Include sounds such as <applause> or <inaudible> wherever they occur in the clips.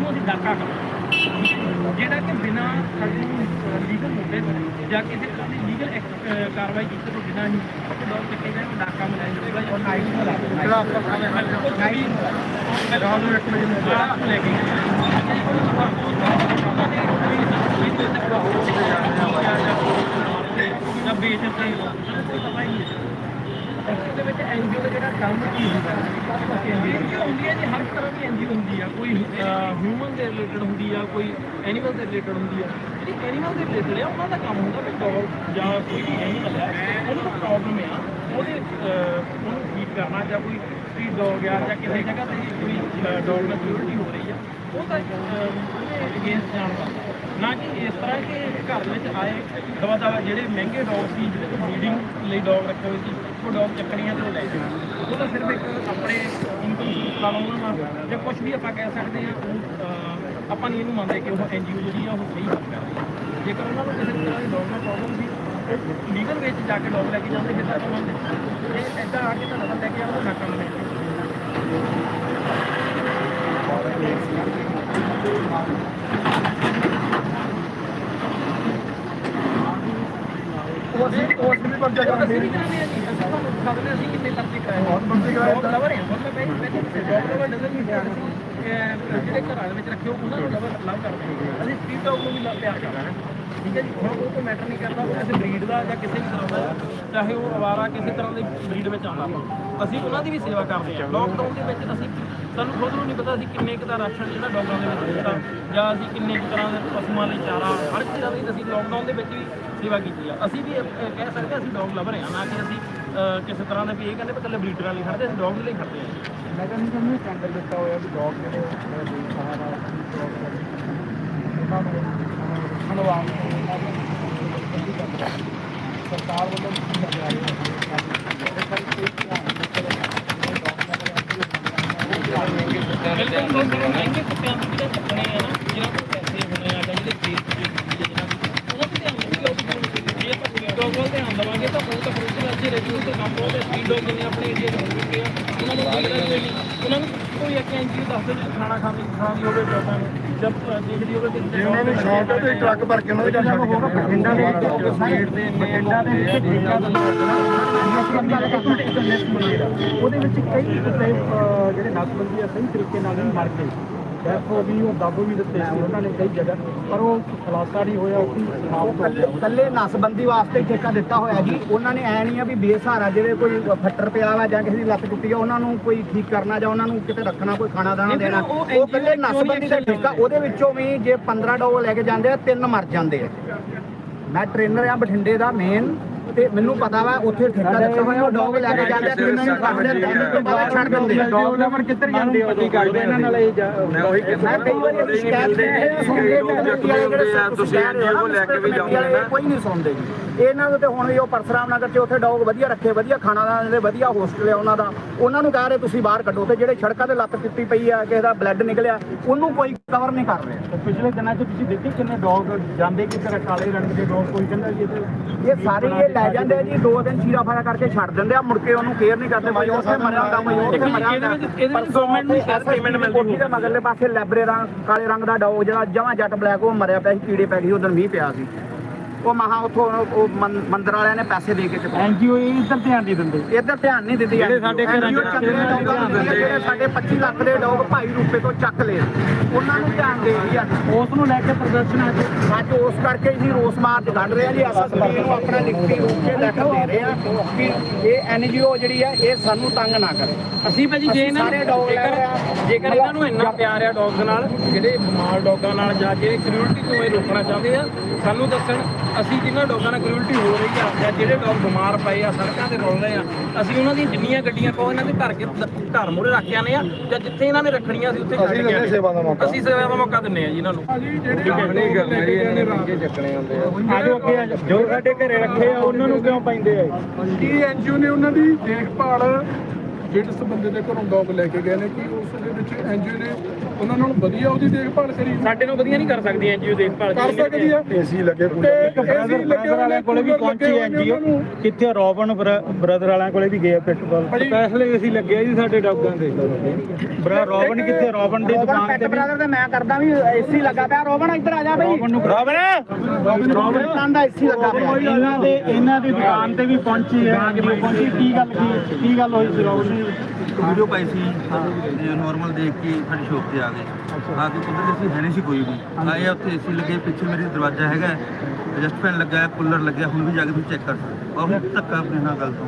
ਉਹਨੂੰ ਅਸੀਂ ਡਾਕਾ ਕਰਾਂਗੇ। ਜਿਹੜਾ ਕਿ ਬਿਨਾਂ ਸਾਡੇ ਲੀਗਲ ਨੋਟਿਸ ਜਾਂ ਕਿਸੇ ਤਰ੍ਹਾਂ ਦੀ ਲੀਗਲ ਕਾਰਵਾਈ ਕੀਤੇ ਤੋਂ ਬਿਨਾਂ ਹੀ ਡੌਗ ਚੱਕੇ ਜਾਏ ਡਾਕਾ ਮਿਲਾਇਆ ਜਾਵੇਗਾ ਜਾਂ ਨਾਈਟ ਨੂੰ ਜਿਹੜਾ ਆਪਾਂ ਨਾਈਟ ਰਾਤ ਨੂੰ 1 ਵਜੇ ਨੂੰ ਲੈ ਕੇ ਜਾਂ ਵੇਚ ਤੇ ਪਤਾ ਹੀ ਹੈ ਦੇ ਵਿੱਚ ਐਨਜੀਓ ਦਾ ਜਿਹੜਾ ਕੰਮ ਕੀ ਹੁੰਦਾ? ਹੈ ਐਨਜੀਓ ਹੁੰਦੀ ਹੈ। ਜੀ ਹਰ ਤਰ੍ਹਾਂ ਦੀ ਐਨਜੀਓ ਹੁੰਦੀ ਆ। ਕੋਈ ਹਿਊਮਨ ਦੇ ਰਿਲੇਟਡ ਹੁੰਦੀ ਆ ਕੋਈ ਐਨੀਮਲ ਦੇ ਰਿਲੇਟਡ ਹੁੰਦੀ ਆ। ਜਿਹੜੀ ਐਨੀਮਲ ਦੇ ਰਿਲੇਟਡ ਆ ਉਹਨਾਂ ਦਾ ਕੰਮ ਹੁੰਦਾ ਵੀ ਡੌਗ ਜਾਂ ਕੋਈ ਵੀ ਐਨੀਮਲ ਹੈ ਉਹਨੂੰ ਕੋਈ ਪ੍ਰੋਬਲਮ ਆ। ਉਹਦੇ ਉਹਨੂੰ ਠੀਕ ਕਰਨਾ ਜਾਂ ਕੋਈ ਸਟਰੀਟ ਡੌਗ ਆ ਜਾਂ ਕਿਸੇ ਜਗ੍ਹਾ ਤੇ ਕੋਈ ਡੌਗ ਨਾਲ ਸਿਕਿਉਰਿਟੀ ਹੋ ਰਹੀ ਆ ਉਹ ਤਾਂ ਅਹ, ਉਹਦੇ ਅਗੇਂਸਟ ਜਾਣ ਵਾਸਤੇ ਨਾ ਕਿ ਇਸ ਤਰ੍ਹਾਂ ਕਿ ਘਰ ਵਿੱਚ ਆਏ ਦਵਾ ਦਵਾ ਜਿਹੜੇ ਮਹਿੰਗੇ ਡੌਗ ਸੀ, ਜਿਹੜੇ ਤੋਂ ਬਰੀਡਿੰਗ ਲਈ ਡੌਗ ਰੱਖੇ ਹੋਏ ਸੀ, ਉਹ ਡੌਗ ਚੱਕਣੀਆਂ ਤੇ ਉਹ ਲੈ ਜਾਣ ਉਹ ਤਾਂ ਸਿਰਫ ਇੱਕ ਆਪਣੇ ਇਨਕਮ ਸੋਰਸ ਨਾਲ ਉਹਨਾਂ ਜਾਂ ਕੁਝ ਵੀ ਆਪਾਂ ਕਹਿ ਸਕਦੇ ਹਾਂ, ਉਹ ਆਪਾਂ ਨਹੀਂ ਇਹਨੂੰ ਮੰਨਦੇ ਕਿ ਉਹ ਐਨਜੀਓ ਜਿਹੜੀ ਆ, ਉਹ ਸਹੀ ਕੰਮ ਕਰ ਰਹੀ ਹੈ ਜੇਕਰ ਉਹਨਾਂ ਨੂੰ ਕਿਸੇ ਤਰ੍ਹਾਂ ਦੀ ਡੌਗ ਨਾਲ ਪ੍ਰੋਬਲਮ ਸੀ, ਉਹ ਲੀਗਲ ਵੇਚ ਜਾ ਕੇ ਡੌਗ ਲੈ ਕੇ ਜਾਂਦੇ, ਫਿਰ ਤਾਂ ਆਪਾਂ ਮੰਨਦੇ ਇਹ ਐਦਾਂ ਆ ਕੇ ਤੁਹਾਡਾ ਨਾਲ ਲੈ ਕੇ ਆਉਂਦਾ ਨਾ ਕੰਮ ਨਹੀਂ ਉਹ ਅਸੀਂ ਉਸ ਵੀ ਪਰਚਾ ਕਰਾਂਗੇ ਅਸੀਂ ਵੀ ਕਰਾਂਗੇ ਜੀ ਅਸੀਂ ਤੁਹਾਨੂੰ ਦਿਖਾ ਦਿੰਦੇ ਹਾਂ ਅਸੀਂ ਕਿੰਨੇ ਪਰਚੇ ਕਰਾਏ। ਬਹੁਤ ਪਰਚੇ ਕਰਾਏ ਡੌਗ ਲਵਰ ਹੈ ਮਤਲਬ ਮੈਂ ਮੈਂ ਡੌਗ ਲਵਰ ਡਜ਼ਨ ਨਹੀਂ ਪਿਆਰ ਜਿਹੜੇ ਘਰਾਂ ਦੇ ਵਿੱਚ ਰੱਖੇ ਹੋ ਉਹਨਾਂ ਨੂੰ ਲਵਰ ਲਵ ਕਰਦੇ ਹਾਂ ਅਸੀਂ ਸਟਰੀਟ ਡੌਗ ਨੂੰ ਵੀ ਲਵ ਪਿਆਰ ਕਰਦੇ ਹਾਂ ਠੀਕ ਹੈ ਜੀ? ਹੁਣ ਉਹ ਕੋਈ ਮੈਟਰ ਨਹੀਂ ਕਰਦਾ ਉਹ ਕਿਸੇ ਬਰੀਡ ਦਾ ਜਾਂ ਕਿਸੇ ਵੀ ਤਰ੍ਹਾਂ ਦਾ ਚਾਹੇ ਉਹ ਅਵਾਰਾ ਕਿਸੇ ਤਰ੍ਹਾਂ ਦੀ ਬਰੀਡ ਵਿੱਚ ਆਉਂਦਾ। ਅਸੀਂ ਉਹਨਾਂ ਦੀ ਵੀ ਸੇਵਾ ਕਰਦੇ ਹਾਂ ਲੋਕਡਾਊਨ ਦੇ ਵਿੱਚ ਅਸੀਂ ਸਾਨੂੰ ਖੁਦ ਨੂੰ ਨਹੀਂ ਪਤਾ ਅਸੀਂ ਕਿੰਨੇ ਕੁ ਦਾ ਰਾਸ਼ਨ ਜਿਹੜਾ ਡੌਗਾਂ ਦੇ ਵਿੱਚ ਦਿੱਤਾ, ਜਾਂ ਅਸੀਂ ਕਿੰਨੇ ਕੁ ਤਰ੍ਹਾਂ ਦੇ ਪਸ਼ੂਆਂ ਲਈ ਚਾਰਾ, ਹਰ ਚੀਜ਼ਾਂ ਦੀ ਅਸੀਂ ਲੋਕਡਾਊਨ ਦੇ ਵਿੱਚ ਵੀ ਸੇਵਾ ਕੀਤੀ ਆ। ਅਸੀਂ ਵੀ ਕਹਿ ਸਕਦੇ ਹਾਂ ਅਸੀਂ ਡੌਗ ਲਵਰ ਹਾਂ, ਨਾ ਕਿ ਅਸੀਂ ਕਿਸੇ ਤਰ੍ਹਾਂ ਦੇ ਵੀ ਇਹ ਕਹਿੰਦੇ ਵੀ ਇਕੱਲੇ ਬਰੀਡਰਾਂ ਲਈ ਖੜਦੇ ਅਸੀਂ ਡੌਗ ਲਈ ਖੜਦੇ ਹਾਂ। ਮੈਂ ਕਹਿੰਦਾ ਕਿ ਟੈਂਡਰ ਦਿੱਤਾ ਹੋਇਆ ਵੀ ਡੌਗ ਜਿਹੜੇ ਮੇਰੇ ਉਹਨਾਂ ਨੂੰ ਖਣਵਾਉਣ ਸਰਕਾਰ ਵੱਲੋਂ ਕੀ ਕਰ ਰਹੀ ਹੈ ਇਹ ਸਾਰੀ ਕੋਈ ਧਿਆਨ ਬਿਲਕੁਲ ਲੋਕ ਮਹਿੰਗੇ ਕੁੱਤਿਆਂ ਨੂੰ ਜਿਹੜੇ ਚੱਕਣੇ ਆ ਨਾ ਜਿਹਨਾਂ ਕੋਲ ਪੈਸੇ ਹੋਣੇ ਆ ਜਾਂ ਜਿਹੜੇ ਖੇਤ ਚ ਹੁੰਦੀ ਹੈ ਜਿਹਨਾਂ ਦੀ ਉਹਨਾਂ ਤੇ ਧਿਆਨ ਦੇਵਾਂਗੇ ਤਾਂ ਉਹ ਤਾਂ ਅੱਛੇ ਰੈਗੂਲਰ ਤੇ ਕੰਮ ਬਹੁਤ ਸਪੀਡ ਡੌਗ ਜਿੰਨੇ ਆਪਣੇ ਏਰੀਆ ਦੇ ਹੁੰਦੇ ਆ ਉਹਨਾਂ ਨੂੰ ਕੋਈ ਗੱਲ ਨਹੀਂ ਉਹਨਾਂ ਨੂੰ ਕੋਈ ਇੱਕ ਐਨਜੀਓ ਦੱਸਦੇ ਜੇ ਖਾਣਾ ਖਾਂਦੀ ਖਾਂਦੀ ਹੋਵੇ ਡੌਗਾਂ ਨੂੰ ਜਦ ਦੇਖਦੀ ਹੋਵੇ ਕਿ ਜੇ ਉਹਨਾਂ ਨੂੰ ਸ਼ੌਕ ਹੈ ਤੇ ਟਰੱਕ ਭਰ ਕੇ ਉਹਨਾਂ ਦੇ ਘਰ ਛੱਡ ਕੇ। ਬਠਿੰਡਾ ਦੇ ਵਿੱਚ ਸਪੀਡ ਦੇ ਬਠਿੰਡਾ ਦੇ ਵਿੱਚ ਠੇਕਾ ਉਹਦੇ ਵਿੱਚ ਕਈ ਜਿਹੜੇ ਨਸਬੰਦੀ ਆ ਸਹੀ ਤਰੀਕੇ ਨਾਲ ਨਹੀਂ ਮਰ ਗਏ ਡੈਥ ਹੋ ਗਈ ਉਹ ਦੱਬ ਵੀ ਦਿੱਤੇ ਸੀ ਉਹਨਾਂ ਨੇ ਕਈ ਜਗ੍ਹਾ। ਪਰ ਉਹ ਖੁਲਾਸਾ ਨਹੀਂ ਹੋਇਆ ਉਹ ਸਮਾਪਤ ਹੋ ਗਿਆ ਕੱਲੇ ਨਸਬੰਦੀ ਵਾਸਤੇ ਠੇਕਾ ਦਿੱਤਾ ਹੋਇਆ ਜੀ। ਉਹਨਾਂ ਨੇ ਐ ਨਹੀਂ ਆ ਵੀ ਬੇਸਹਾਰਾ ਜਿਹੜੇ ਕੋਈ ਫੱਟਰ ਪਿਆ ਵਾ ਜਾਂ ਕਿਸੇ ਦੀ ਲੱਤ ਟੁੱਟੀ ਆ ਉਹਨਾਂ ਨੂੰ ਕੋਈ ਠੀਕ ਕਰਨਾ ਜਾਂ ਉਹਨਾਂ ਨੂੰ ਕਿਤੇ ਰੱਖਣਾ ਕੋਈ ਖਾਣਾ ਦਾਣਾ ਦੇਣਾ। ਉਹ ਕੱਲੇ ਨਸਬੰਦੀ ਦਾ ਠੇਕਾ ਉਹਦੇ ਵਿੱਚੋਂ ਵੀ ਜੇ 15 ਡੋਗ ਲੈ ਕੇ ਜਾਂਦੇ ਆ ਤਿੰਨ ਮਰ ਜਾਂਦੇ ਆ। ਮੈਂ ਟ੍ਰੇਨਰ ਆ ਬਠਿੰਡੇ ਦਾ ਮੇਨ ਤੇ ਮੈਨੂੰ ਪਤਾ ਵਾ ਉੱਥੇ ਠੇਕਾ ਦਿੱਤਾ ਹੋਇਆ ਉਹ ਡੋਗ ਲੈ ਕੇ ਜਾਂਦੇ ਆ ਤਿੰਨ ਨੂੰ ਕੱਢਦੇ ਆ ਤਿੰਨ ਤੋਂ ਬਾਅਦ ਛੱਡ ਦਿੰਦੇ ਆ। ਡੌਗ ਲਵਰ ਕਿੱਧਰ ਜਾਂਦੇ ਹੋ ਕਰਦੇ ਇਹਨਾਂ ਨਾਲ ਇਹ ਮੈਂ ਉਹੀ ਮੈਂ ਕਈ ਵਾਰੀ ਸ਼ਿਕਾਇਤ ਇਹ ਸੁਣਦੇ ਤੁਸੀਂ ਕੋਲ ਲੈ ਕੇ ਵੀ ਜਾਓਗੇ ਨਾ। ਕੋਈ ਨਹੀਂ ਸੁਣਦੇ ਜੀ। ਇਹਨਾਂ ਨੂੰ ਤੇ ਹੁਣ ਵੀ ਉਹ ਪਰਸਰਾਮ ਨਗਰ 'ਚ ਉੱਥੇ ਡੌਗ ਵਧੀਆ ਰੱਖੇ ਵਧੀਆ ਖਾਣਾ ਦਾ ਜਿਹੜੇ ਵਧੀਆ ਹੋਸਟਲ ਹੈ ਉਹਨਾਂ ਦਾ ਉਹਨਾਂ ਨੂੰ ਕਹਿ ਰਹੇ ਤੁਸੀਂ ਬਾਹਰ ਕੱਢੋ ਤੇ ਜਿਹੜੇ ਸੜਕਾਂ ਤੇ ਲੱਤ ਟੁੱਟੀ ਪਈ ਆ ਕਿਸੇ ਦਾ ਬਲੱਡ ਨਿਕਲਿਆ ਉਹਨੂੰ ਕੋਈ ਕਵਰ ਨਹੀਂ ਕਰ ਰਿਹਾ। ਪਿਛਲੇ ਦਿਨਾਂ 'ਚ ਤੁਸੀਂ ਦੇਖੇ ਕਿੰਨੇ ਡੌਗ ਜਾਂਦੇ ਆ, ਕਾਲੇ ਰੰਗ ਦੇ ਡੌਗ ਕੋਈ ਕਹਿੰਦਾ ਜੀ ਇਹ ਸਾਰੇ ਇਹ ਲੈ ਜਾਂਦੇ ਆ ਜੀ ਦੋ ਦਿਨ ਚੀਰਾ ਫਾਇਆ ਕਰਕੇ ਛੱਡ ਦਿੰਦੇ ਆ ਮੁੜ ਕੇ ਉਹਨੂੰ ਕੇਅਰ ਨਹੀਂ ਕਰਦੇ ਕੋਈ ਉੱਥੇ ਮਰਿਆ ਹੁੰਦਾ ਕੋਈ ਉੱਥੇ ਮਰਿਆ ਇਹਦੇ ਹੁੰਦਾ। ਵਿੱਚ- ਇਹਦੇ ਵਿੱਚ government ਨੂੰ ਸ਼ਾਇਦ payment ਮਿਲਦੀ ਕੋਠੀ ਦੇ ਮਗਰਲੇ ਪਾਸੇ ਲੈਬਰੇ ਰੰਗ ਕਾਲੇ ਰੰਗ ਦਾ ਡੌਗ ਜਿਹੜਾ ਜਮਾਂ ਜੱਟ ਬਲੈਕ ਉਹ ਮਰਿਆ ਪਿਆ ਸੀ ਕੀੜੇ ਪੈ ਗਏ ਉਦੋਂ ਮੀਂਹ ਪਿਆ ਸੀ। ਉਹ ਮਹਾ ਉੱਥੋਂ ਉਹ ਮੰ- ਮੰਦਿਰ ਵਾਲਿਆਂ ਨੇ ਪੈਸੇ ਦੇ ਕੇ ਚੁਕਾਏ ਐਨਜੀਓ ਇੱਧਰ ਧਿਆਨ ਨਹੀਂ ਦਿੰਦੇ। ਇੱਧਰ ਧਿਆਨ ਨਹੀਂ ਦਿੰਦੀ ਜਿਹੜੇ ਸਾਡੇ ਘਰਾਂ 'ਚ NGO ਚੰਗੇ ਡੌਗਾਂ ਨੂੰ ਦਿੰਦੇ, ਜਿਹੜੇ ਸਾਡੇ 25 ਲੱਖ ਦੇ ਡੌਗ ਭਾਈ ਰੂਪੇ ਤੋਂ ਚੱਕ ਲਏ। ਉਹਨਾਂ ਨੂੰ ਧਿਆਨ ਦੇ ਰਹੀ ਆ। ਉਸ ਨੂੰ ਲੈ ਕੇ ਪ੍ਰਦਰਸ਼ਨ ਅੱਜ ਅੱਜ ਉਸ ਕਰਕੇ ਹੀ ਰੋਸ ਮਾਰਚ ਕੱਢ ਰਹੇ ਆ ਜੀ। ਐਸਐਸਪੀ ਨੂੰ ਆਪਣਾ ਲਿਖਤੀ ਰੂਪ ਕੇ ਲੈਟਰ ਦੇ ਰਹੇ ਆ ਕਿ ਇਹ ਐਨਜੀਓ ਜਿਹੜੀ ਆ ਇਹ ਸਾਨੂੰ ਤੰਗ ਨਾ ਕਰੇ। ਅਸੀਂ ਭਾਜੀ ਜੇ ਇਹਨਾਂ ਸਾਰੇ dog ਲੈ ਰਹੇ ਆ। ਜੇਕਰ ਇਹਨਾਂ ਨੂੰ ਇੰਨਾ ਪਿਆਰ ਆ ਡੌਗਸ ਨਾਲ ਜਿਹੜੇ ਬਿਮਾਰ ਡੌਗਾਂ ਨਾਲ ਜਾਂ ਜਿਹੜੇ ਕਮਿਊਨਿਟੀ ਤੋਂ ਇਹ ਰੋਕਣਾ ਚਾਹੁੰਦੇ ਆ ਸਾਨੂੰ ਦੱਸਣ ਅਸੀਂ ਜਿਨ੍ਹਾਂ ਡੌਗਾਂ ਨਾਲ ਕਮਿਊਨਿਟੀ ਹੋ ਰਹੀ ਆ ਜਾਂ ਜਿਹੜੇ ਡੌਗ ਬਿਮਾਰ ਪਏ ਆ ਸੜਕਾਂ ਤੇ ਰੁਲ ਰਹੇ ਆ ਅਸੀਂ ਉਹਨਾਂ ਦੀਆਂ ਜਿੰਨੀਆਂ ਗੱਡੀਆਂ ਕਹੋ ਇਹਨਾਂ ਦੇ ਘਰ ਕੇ ਘਰ ਮੂਹਰੇ ਰੱਖ ਕੇ ਆਨੇ ਆ ਜਾਂ ਜਿੱਥੇ ਇਹਨਾਂ ਨੇ ਰੱਖਣੀਆਂ ਸੀ ਉੱਥੇ ਛੱਡ ਕੇ ਆਉਂਦੇ ਸੇਵਾ ਦਾ ਮੌਕਾ। ਅਸੀਂ ਸੇਵਾ ਦਾ ਮੌਕਾ ਦਿੰਨੇ ਆ ਜੀ ਇਹਨਾਂ ਨੂੰ। ਨਹੀਂ ਕਰਨਾ ਜੀ ਇਹਨਾਂ ਨੇ ਮੰਗੇ ਚੱਕਣੇ ਹੁੰਦੇ ਆ। ਆਜੋ ਅੱਗੇ ਆ ਜਾਓ। ਜੋ ਸਾਡੇ ਘਰੇ ਰੱਖੇ ਆ ਉਹਨਾਂ ਨੂੰ ਕਿਉਂ ਪੈਂਦੇ ਆ ਕੀ ਐਨਜੀਓ ਨੇ ਉਹਨਾਂ ਦੀ ਦੇਖਭਾਲ ਜਿਸ ਬੰਦੇ ਦੇ ਘਰੋਂ ਡੌਗ ਲੈ ਕੇ ਗਏ ਨੇ ਕਿ ਉਸ ਦੇ ਵਿੱਚ ਐਨਜੀਓ ਨੇ ਉਹਨਾਂ ਨਾਲ ਵਧੀਆ ਉਹਦੀ ਦੇਖਭਾਲ ਕਰੀ ਸਾਡੇ ਨੂੰ ਵਧੀਆ ਨਹੀਂ ਕਰ ਸਕਦੀ ਐਨਜੀਓ ਦੇਖਭਾਲ ਕਰ ਸਕਦੀ ਆ? ਏਸੀ ਲੱਗੇ AC ਲੱਗੇ ਵਾਲਿਆਂ ਕੋਲੇ ਵੀ ਪਹੁੰਚੀ ਐਨਜੀਓ। ਕਿੱਥੇ ਰੋਬਨ ਬ੍ਰਦਰ ਵਾਲਿਆਂ ਕੋਲੇ ਵੀ ਗਏ ਪਿੱਟਬਾਲ। ਸਪੈਸ਼ਲ ਏਸੀ ਲੱਗੇ ਜੀ ਸਾਡੇ ਡੌਗਾਂ ਦੇ। ਬਰਾ ਰੋਬਨ ਕਿੱਥੇ ਰੋਬਨ ਦੀ ਦੁਕਾਨ ਤੇ ਵੀ। ਬ੍ਰਦਰ ਤੇ ਮੈਂ ਕਰਦਾ ਵੀ ਏਸੀ ਲੱਗਾ ਪਿਆ। ਰੋਬਨ ਇੱਧਰ ਆ ਜਾ ਬਈ ਰੋਬਨ ਨੂੰ ਰੋਬਨ! ਰੋਬਨ ਨਾਂ ਦਾ ਏਸੀ ਲੱਗਾ ਪਿਆ। ਇਹਨਾਂ ਦੇ ਇਹਨਾਂ ਦੀ ਦੁਕਾਨ ਤੇ ਵੀ ਪਹੁੰਚੀ ਹੈ। ਪਹੁੰਚੀ। ਕੀ ਗੱਲ ਕੀ ਕੀ ਗੱਲ ਹੋਈ ਸੀ ਰੋਬਨ? ਵੀਡੀਓ ਪਾਈ ਸੀ ਨਾਰਮਲ ਦੇਖ ਕੇ ਸਾਡੀ ਸ਼ੋਪ ਤੇ ਆ ਗਏ। ਆ ਕੇ ਕੁਦਰਤ ਸੀ ਹੈ ਨਹੀਂ ਸੀ ਕੋਈ ਵੀ। ਆਏ ਆ ਉੱਥੇ ਏਸੀ ਲੱਗੇ ਪਿੱਛੇ ਮੇਰੇ ਦਰਵਾਜ਼ਾ ਹੈਗਾ ਐਡਜਸਟ ਫੈਨ ਲੱਗਾ ਹੈ ਕੂਲਰ ਲੱਗਿਆ ਹੁਣ ਵੀ ਜਾ ਕੇ ਤੁਸੀਂ ਚੈੱਕ ਕਰ ਸਕਦੇ ਹੋ। ਔਰ ਧੱਕਾ ਆਪਣੇ ਨਾਲ ਗੱਲ ਤੋਂ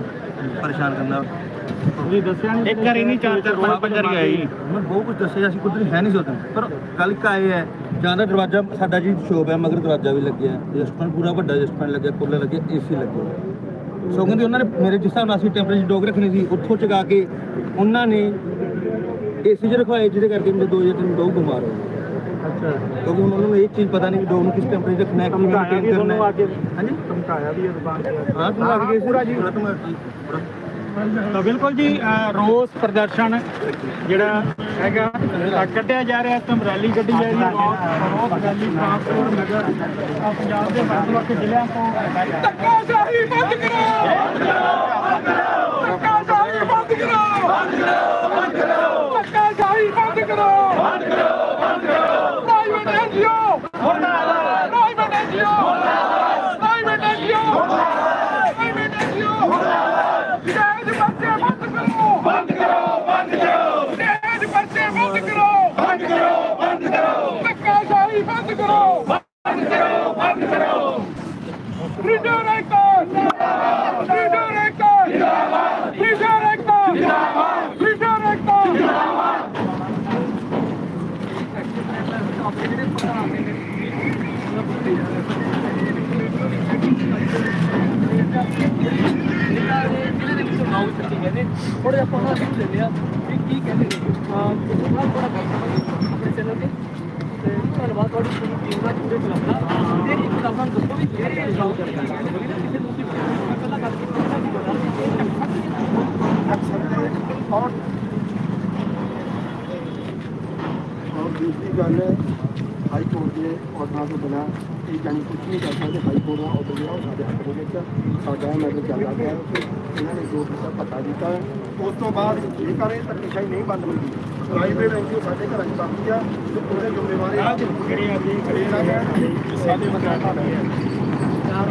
ਪਰੇਸ਼ਾਨ ਕਰਨਾ। ਤੁਸੀਂ ਦੱਸਿਆ ਨਹੀਂ ਇੱਕ ਵਾਰੀ ਨਹੀਂ ਚਾਰ ਚਾਰ ਪੰਜ ਪੰਜ ਵਾਰੀ ਆਈ ਮੈਂ ਬਹੁਤ ਕੁਝ ਦੱਸਿਆ ਸੀ ਕੁਦਰਤ ਹੈ ਨਹੀਂ ਸੀ ਉਦੋਂ ਪਰ ਕੱਲ ਕਾ ਆਏ ਹੈ ਜਾਂ ਦਾ ਦਰਵਾਜ਼ਾ ਸਾਡਾ ਜੀ ਸ਼ੋਪ ਹੈ ਮਗਰ ਦਰਵਾਜ਼ਾ ਵੀ ਲੱਗਿਆ ਐਡਜਸਟ ਫੈਨ ਪੂਰਾ ਵੱਡਾ ਐਡਜਸਟ ਫੈਨ ਲੱਗਿਆ ਕੂਲਰ ਲੱਗਿਆ ਏਸੀ ਲੱਗਿਆ। ਸੋ ਕਹਿੰਦੇ ਉਹਨਾਂ ਨੇ ਮੇਰੇ ਜਿਸ ਹਿਸਾਬ ਨਾਲ ਅਸੀਂ ਟੈਂਪਰੇਚਰ ਡੋਗ ਰੱਖਣੀ ਸੀ ਉੱਥੋਂ ਚਗਾ ਕੇ ਉਹਨਾਂ ਨੇ ਏਸੀ 'ਚ ਰਖਵਾਏ ਜਿਹਦੇ ਕਰਕੇ ਮੇਰੇ ਦੋ ਜਾਂ ਤਿੰਨ ਡੋਗ ਬਿਮਾਰ ਹੋ ਗਏ ਅੱਛਾ। ਕਿਉਂਕਿ ਉਹਨਾਂ ਨੂੰ ਇਹ ਚੀਜ਼ ਪਤਾ ਨਹੀਂ ਕਿ ਡੋਗ ਨੂੰ ਕਿਸ ਟੈਂਪਰੇਚਰ ਰੱਖਣਾ ਹੈ ਕਿਵੇਂ ਮੇਨਟੇਨ ਕਰਨਾ ਤੁਹਾਨੂੰ ਆ ਹੈ। ਕੇ ਹਾਂਜੀ? ਧਮਕਾਇਆ ਵੀ ਹੈ ਦੁਕਾਨ ਤੇ ਹਾਂ ਤੂੰ ਲੱਗ ਗਏ ਪੂਰਾ ਜੀ। ਤਾਂ ਬਿਲਕੁਲ ਜੀ ਰੋਸ ਪ੍ਰਦਰਸ਼ਨ ਜਿਹੜਾ ਹੈਗਾ। ਕੱਢਿਆ ਜਾ ਰਿਹਾ ਤੁਮ ਰੈਲੀ ਕੱਢੀ ਜਾ ਰਹੀ ਹੈ। ਰੋਸ ਰੈਲੀ ਟਰਾਂਸਪੋਰਟ ਨਗਰ ਪੰਜਾਬ ਦੇ ਵੱਖ-ਵੱਖ ਜ਼ਿਲ੍ਹਿਆਂ ਤੋਂ। ਧੱਕਾਸ਼ਾਹੀ ਬੰਦ ਕਰੋ! ਧੱਕਾਸ਼ਾਹੀ ਬੰਦ ਕਰੋ! ਧੱਕਾਸ਼ਾਹੀ ਬੰਦ ਕਰੋ private NGO private NGO private NGO private NGO ਜਾਇਜ਼ ਬੱਚੇ ਬੰਦ ਕਰੋ ਬੰਦ ਕਰੋ ਬੰਦ ਕਰੋ ਜਾਇਜ਼ ਬੱਚੇ ਬੰਦ ਕਰੋ ਬੰਦ ਕਰੋ ਬੰਦ ਕਰੋ ਧੱਕਾਸ਼ਾਹੀ ਬੰਦ ਕਰੋ ਬੰਦ ਕਰੋ ਬੰਦ ਕਰੋ ਫਰੀਡਮ ਐਕਟਰ ਜਿੰਦਾਬਾਦ ਫਰੀਡਮ ਐਕਟਰ ਜਿੰਦਾਬਾਦ ਫਰੀਡਮ ਐਕਟਰ ਜਿੰਦਾਬਾਦ ਫਰੀਡਮ ਐਕਟਰ ਜਿੰਦਾਬਾਦ ਥੋੜੇ ਆਪਾਂ ਉਹਨਾਂ ਨੂੰ। ਲੈਂਦੇ ਆ ਕੀ ਕਹਿੰਦੇ ਨੇ ਥੋੜਾ ਥੋੜਾ ਆਪਣੇ ਚੈਨਲ ਤੇ। ਧੰਨਵਾਦ ਤੁਹਾਡੀ ਪੂਰੀ ਟੀਮ ਦਾ ਪੂਰੇ ਕਲੱਬ ਦਾ। ਤੇ ਇੱਕ ਗੱਲ ਤੁਹਾਨੂੰ ਦੱਸੋ ਵੀ ਕਿਹੜੇ ਜੌਬ ਕਰਦਾ ਕਿਸੇ ਦੂਸਰੀ ਮੈਂ ਪਹਿਲਾਂ ਗੱਲ ਕੀਤੀ ਸੀ ਕਿ ਔਰ ਦੂਸਰੀ ਗੱਲ ਹਾਈ ਕੋਰਟ ਦੇ ਆਰਡਰਾਂ ਤੋਂ ਬਿਨਾਂ ਇਹ ਜਾਨੀ ਕੁਝ ਨਹੀਂ ਕਰ ਸਕਦੇ। ਹਾਈ ਕੋਰਟ ਦਾ ਆਰਡਰ ਜਿਹੜਾ ਸਾਡੇ ਹੱਥ ਦੇ ਵਿੱਚ ਸਾਡਾ ਮੈਟਰ ਚੱਲਦਾ ਪਿਆ ਇਹਨਾਂ ਨੇ ਜੋ ਕੀਤਾ ਪਤਾ ਦਿੱਤਾ ਉਸ ਤੋਂ ਬਾਅਦ ਜੇਕਰ ਇਹ ਧੱਕੇਸ਼ਾਹੀ ਨਹੀਂ ਬੰਦ ਹੁੰਦੀ ਪ੍ਰਾਈਵੇਟ ਐਨਜੀਓ ਸਾਡੇ ਘਰਾਂ 'ਚ ਬਾਕੀ ਆ ਤੇ ਉਹਦੇ ਜ਼ਿੰਮੇਵਾਰੀ ਆ ਜਿਹੜੇ ਅਸੀਂ ਖੜੇ ਨਾ ਸਾਡੇ ਮਕਾਨ ਆ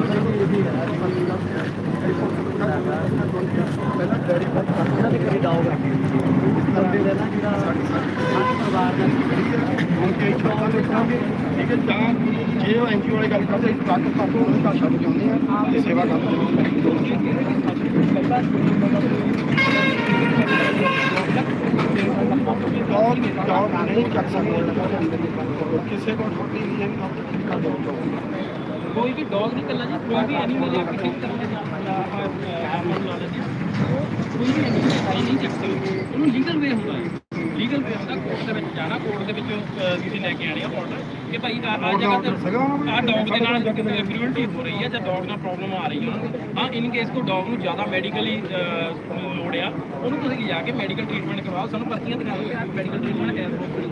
ਪਹਿਲਾਂ ਡੈਡੀ ਦਾ ਇਹਨਾਂ ਦੇ ਘਰੇ ਰੱਖੇ ਇਸ ਬੰਦੇ ਦਾ ਨਾ ਜਿਹੜਾ ਸਾਰੇ ਪਰਿਵਾਰ ਦਾ ਹੁਣ ਤੇ ਛੋਟਾ ਦੇਖਾਂਗੇ ਠੀਕ ਹੈ ਤਾਂ ਜੇ। ਉਹ ਐਨਜੀਓ ਵਾਲੀ ਗੱਲ ਕਰਦੇ ਤਾਂ ਤੱਕ ਤੱਕ ਉਹਨੂੰ ਘਰ ਛੱਡ ਆਉਂਦੇ ਆ ਤੇ ਸੇਵਾ ਕਰਦੇ ਆ ਜੌਬ ਨਹੀਂ ਕਰ ਸਕਦੇ ਕਿਸੇ ਕੋਲ ਛੋਟੀ ਨਹੀਂ ਹੈ ਵੀ ਕਰ ਦੋ ਕੋਈ ਵੀ ਡੌਗ ਨਹੀਂ ਕੱਲਾ ਜੀ ਕੋਈ ਵੀ ਐਨੀਮਲ ਜਾਂ ਕਿਸੇ ਵੀ ਤਰ੍ਹਾਂ ਦਾ ਹਾਰਮੋਨ ਲਾ ਲੈਂਦੇ ਆ ਕੋਈ ਵੀ ਐਨੀਮਲ ਨਹੀਂ ਚੱਕ ਸਕਦੇ ਉਹਨੂੰ ਲੀਗਲ ਵੇ ਹੈ ਵੇ ਹੁੰਦਾ ਕੋਰਟ ਦੇ ਵਿੱਚ ਜਾਣਾ ਕੋਰਟ ਦੇ ਵਿੱਚ ਤੁਸੀਂ ਲੈ ਕੇ ਆਣੇ ਆ ਆਰਡਰ ਕਿ ਭਾਈ ਆ ਆ ਜਗ੍ਹਾ ਤੇ ਆ ਡੌਗ ਦੇ ਨਾਲ ਕ੍ਰਿਮੀਨਲਿਟੀ ਹੋ ਰਹੀ ਹੈ ਜਾਂ ਡੌਗ ਨਾਲ ਪ੍ਰੋਬਲਮ ਆ ਰਹੀ ਹੈ ਹਾਂ ਇਨ ਕੇਸ ਕੋ ਡੌਗ ਨੂੰ ਜ਼ਿਆਦਾ ਮੈਡੀਕਲੀ ਲੋੜ ਆ ਉਹਨੂੰ ਤੁਸੀਂ ਜਾ ਕੇ ਮੈਡੀਕਲ ਟ੍ਰੀਟਮੈਂਟ ਕਰਵਾਓ ਸਾਨੂੰ ਪਰਚੀਆਂ ਦਿਖਾਓ ਕਿ ਮੈਡੀਕਲ ਟ੍ਰੀਟਮੈਂਟ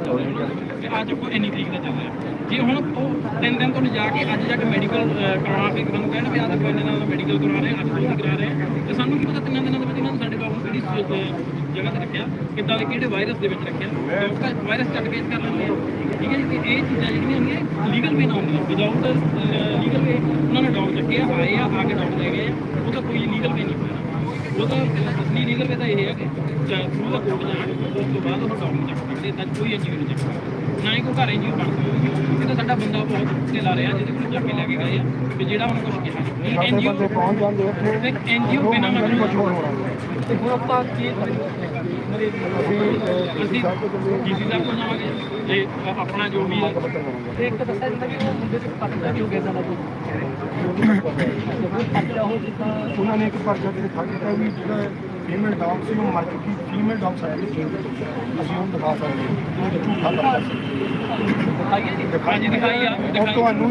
ਉਹਨਾਂ ਕਿ ਅੱਜ ਕੋ ਇੰਨੀ ਤਰੀਕ ਦਾ ਚੱਲ ਰਿਹਾ। ਜੇ ਹੁਣ ਉਹ ਤਿੰਨ ਦਿਨ ਤੋਂ ਲਿਜਾ ਕੇ ਅੱਜ ਜਾ ਕੇ ਮੈਡੀਕਲ ਕਰਵਾ ਕੇ ਸਾਨੂੰ ਕਹਿਣ ਵੀ ਆਹ ਦੇਖੋ ਇਹਨਾਂ ਨਾਲ ਮੈਡੀਕਲ ਕਰਵਾ ਰਹੇ ਅੱਜ ਤੋਂ ਕਰਾ ਰਹੇ। ਆ ਤੇ ਸਾਨੂੰ ਕੀ ਪਤਾ ਤਿੰਨਾਂ ਦਿਨਾਂ ਦੇ ਵਿੱਚ ਇਹਨਾਂ ਸਾਡੇ ਨੂੰ ਕਿਹੜੀ ਜਗ੍ਹਾ ਤੇ ਰੱਖਿਆ ਕਿੱਦਾਂ ਦੇ ਕਿਹੜੇ ਵਾਇਰਸ ਦੇ ਵਿੱਚ ਰੱਖਿਆ ਦਾ ਵਾਇਰਸ ਚੱਕ ਕੇ ਕਰ ਲੈਂਦੇ ਆ। ਠੀਕ ਹੈ ਜੀ ਤੇ ਇਹ ਚੀਜ਼ਾਂ ਜਿਹੜੀਆਂ ਹੁੰਦੀਆਂ ਲੀਗਲ ਵੇ ਨਾਲ ਹੁੰਦੀਆਂ। ਵਿਦਆਊਟ ਲੀਗਲ ਵੇ ਉਹਨਾਂ ਨੇ ਡੌਗ ਚੱਕਿਆ ਆਏ ਆ ਆ ਕੇ ਡੌਗ ਲੈ ਗਏ ਆ। ਉਹਦਾ ਕੋਈ ਲੀਗਲ ਵੇ ਨਹੀਂ ਹੋਇਆ ਉਹਦਾ ਅਸਲੀ ਲੀਗਲ ਵੇ ਤਾਂ ਇਹ ਹੈ ਕਿ ਥਰੂ ਦਾ ਕੋਰਟ ਜਾਣ ਉਸ ਤੋਂ ਬਾਅਦ ਉਹ ਡੌਗ ਨੂੰ ਚੱਕ ਸਕਦੇ ਤਾਂ ਕੋਈ ਐਨਜੀਓ ਨਹੀਂ ਚੱਕ ਸਕਦਾ ਨਾ ਹੀ ਕੋਈ ਘਰ ਐਨਜੀਓ ਬਣ ਸਕਦਾ ਇਹ ਤਾਂ ਸਾਡਾ ਬੰਦਾ ਬਹੁਤ ਢਿੱਲਾ ਰਿਹਾ ਜਿਹਦੇ ਕੋਲ ਕੇ ਲੈ ਕੇ ਗਏ ਆ ਤੇ ਜਿਹੜਾ ਉਹਨਾਂ ਕੋਲ ਕਿਹਾ ਐਨਜੀਓ ਪਹੁੰਚ ਜਾਂਦੇ ਉੱਥੇ ਤੇ ਐਨਜੀਓ ਬਿਨਾਂ ਕੁਝ ਮਤਲਬ ਹੋਰ ਹੋਣਾ। ਤੇ ਹੁਣ ਆਪਾਂ ਕੀ ਅਸੀਂ ਡੀਸੀ ਸਾਹਿਬ ਕੋਲ ਜਾਵਾਂਗੇ। ਤੇ ਆਪਣਾ ਜੋ ਵੀ ਹੈ। ਤੇ ਇੱਕ ਦੱਸਿਆ ਜਾਂਦਾ ਕਿ ਉਹ ਮੁੰਡੇ ਤੇ ਪੱਟਦਾ ਵੀ ਹੋ ਗਿਆ ਸਾਡਾ <coughs> ਪੱਟਦਾ ਹੋ ਜਿੱਦਾਂ ਉਹਨਾਂ ਨੇ ਇੱਕ ਪਰਚਾ ਦੇ ਦਿੱਤਾ ਵੀ ਜਿਹੜਾ ਫੀਮੇਲ ਡੌਗ ਸੀ ਉਹ ਮਰ ਚੁੱਕੀ। ਫੀਮੇਲ ਡੌਗ ਸਾਇਆ ਨਹੀਂ ਸੀ। ਅਸੀਂ ਉਹਨੂੰ ਦਿਖਾ ਸਕਦੇ ਹਾਂ। ਇਹ ਝੂਠਾ ਪਰਚਾ ਸੀ। ਦਿਖਾਈਏ ਜੀ ਹਾਂਜੀ ਦਿਖਾਈ ਆ? ਉਹ ਦਿਖਾਈ ਤੁਹਾਨੂੰ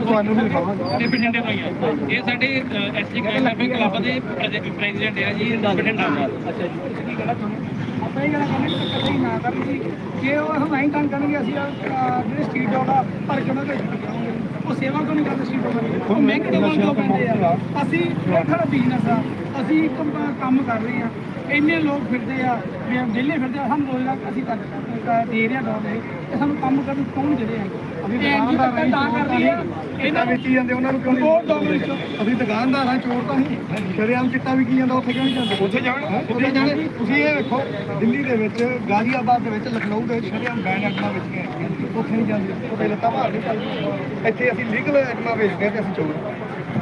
ਤੁਹਾਨੂੰ ਵੀ ਦਿਖਾਵਾਂਗੇ। ਤੇ ਬਠਿੰਡੇ ਤੋਂ ਹੀ ਆ। ਇਹ ਸਾਡੇ ਐਸਜੀ ਲਾਫਿੰਗ ਕਲੱਬ ਦੇ ਪ੍ਰੈਜ਼ੀਡੈਂਟ ਹੈ ਜੀ ਬਠਿੰਡਾ ਦੇ ਅੱਛਾ ਜੀ। ਕੀ ਕਹਿਣਾ ਚਾਹੁੰਦੇ ਸਹੀ ਗੱਲ ਕਰਨੀ ਕਿ ਕੱਲੇ ਹੀ ਨਾ ਕਰਨ ਜੀ ਜੇ ਉਹ ਅਸੀਂ ਨਹੀਂ ਤੰਗ ਕਰਨਗੇ ਅਸੀਂ ਜਿਹੜੇ ਸਟਰੀਟ ਡੌਗ ਆ ਪਰ ਕਿਉਂ ਦਿਆਂਗੇ ਉਹ ਸੇਵਾ ਕਿਉਂ ਨਹੀਂ ਕਰਦੇ ਸਟਰੀਟ ਡੌਗ ਉਹ ਮਹਿੰਗੇ ਡੌਗ ਕਿਉਂ ਪੈਂਦੇ ਆ। ਅਸੀਂ ਇਹ ਸਾਡਾ ਬਿਜ਼ਨਸ ਆ। ਅਸੀਂ ਇੱਕ ਕੰਮ ਕਰ ਰਹੇ ਆ ਇੰਨੇ ਲੋਕ ਫਿਰਦੇ ਆ ਵਿਹਲੇ ਫਿਰਦੇ ਆ ਸਾਨੂੰ ਰੋਜ਼ਗਾਰ ਅਸੀਂ ਕਰ ਦੇ ਰਹੇ ਇਹ ਤੇ ਸਾਨੂੰ ਕੰਮ ਕਰਨ ਕੌਣ ਰਹੇ ਆ ਅਸੀਂ ਦੁਕਾਨਦਾਰ ਤਾਂ ਕਰ ਰਹੀ ਆ ਇਹਨਾਂ ਵੇਚੀ ਜਾਂਦੇ ਉਹਨਾਂ ਨੂੰ ਕਿਉਂ ਨਹੀਂ? ਵਿੱਚ। ਅਸੀਂ ਦੁਕਾਨਦਾਰ ਹਾਂ ਚੋਰ ਤਾਂ ਨਹੀਂ। ਸ਼ਰੇਆਮ ਚਿੱਟਾ ਵੀ ਕੀ ਜਾਂਦਾ ਉੱਥੇ ਕਿਉਂ ਨਹੀਂ ਜਾਂਦੇ? ਉੱਥੇ ਜਾਣ। ਉੱਥੇ ਜਾਣ। ਤੁਸੀਂ ਇਹ ਵੇਖੋ ਦਿੱਲੀ ਦੇ ਵਿੱਚ ਗਾਜ਼ੀਆਬਾਦ ਦੇ ਵਿੱਚ ਲਖਨਊ ਦੇ ਵਿੱਚ ਸ਼ਰੇਆਮ ਬੈਨ ਐਟਮਾਂ ਵੇਚੀਆਂ। ਹੈਗੀਆਂ। ਉੱਥੇ ਨਹੀਂ ਜਾਂਦੇ। ਉੱਥੇ ਲੱਤਾਂ ਮਾਰ ਨਹੀਂ ਚੱਲਦੀਆਂ ਇੱਥੇ ਅਸੀਂ ਲੀਗਲ ਐਟਮਾਂ ਵੇਚਦੇ ਤੇ ਅਸੀਂ ਚੋਰ।